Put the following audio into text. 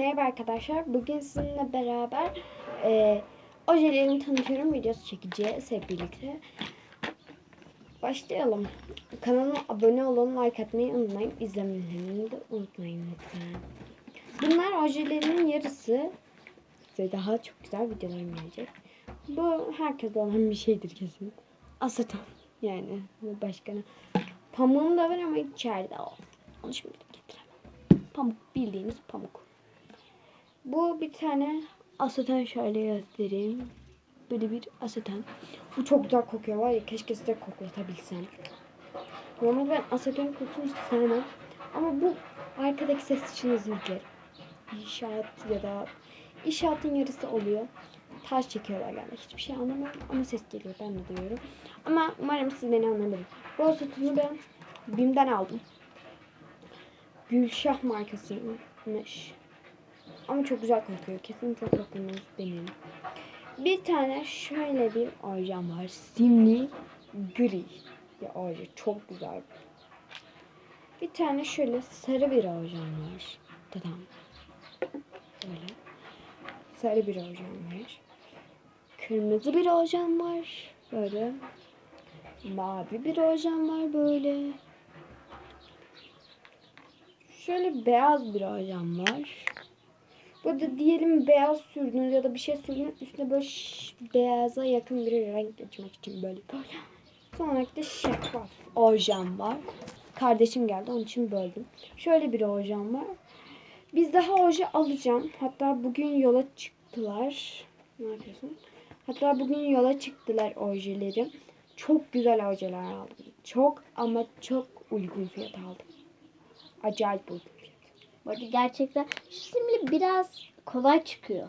Merhaba arkadaşlar. Bugün sizinle beraber e, ojelerimi tanıtıyorum videosu çekeceğiz hep birlikte. Başlayalım. Kanalıma abone olun, like atmayı unutmayın. İzlemelerini de unutmayın lütfen. Bunlar ojelerimin yarısı. Size daha çok güzel videolar gelecek. Bu herkeste olan bir şeydir kesin. Aseton yani. Başka ne? Pamuğum da var ama içeride o. Onu şimdi getiremem. Pamuk bildiğiniz pamuk. Bu bir tane aseton şöyle göstereyim. Böyle bir aseton. Bu çok güzel kokuyor var ya keşke size koklatabilsem. Normalde ben aseton kokusunu hiç sevmem. Ama bu arkadaki ses için özür dilerim. İnşaat ya da inşaatın yarısı oluyor. Taş çekiyorlar yani. Hiçbir şey anlamıyorum ama ses geliyor. Ben de duyuyorum. Ama umarım siz beni anlamadınız. Bu asetonu ben BİM'den aldım. Gülşah markasıymış. Ama çok güzel kokuyor. Kesinlikle kokunuz benim. Bir tane şöyle bir ojem var. Simli gri bir oje. Çok güzel. Bir tane şöyle sarı bir ojem var. Dadam. Böyle. Sarı bir ojem var. Kırmızı bir ojem var. Böyle. Mavi bir ojem var böyle. Şöyle beyaz bir ojem var. Burada diyelim beyaz sürdünüz ya da bir şey sürdünüz üstüne böyle beyaza yakın bir renk geçmek için böyle böyle. Sonra da şeffaf ojem var. Kardeşim geldi onun için böldüm. Şöyle bir ojem var. Biz daha oje alacağım. Hatta bugün yola çıktılar. Ne yapıyorsun? Hatta bugün yola çıktılar ojeleri. Çok güzel ojeler aldım. Çok ama çok uygun fiyat aldım. Acayip uygun fiyat. Bu arada gerçekten şu simli biraz kolay çıkıyor.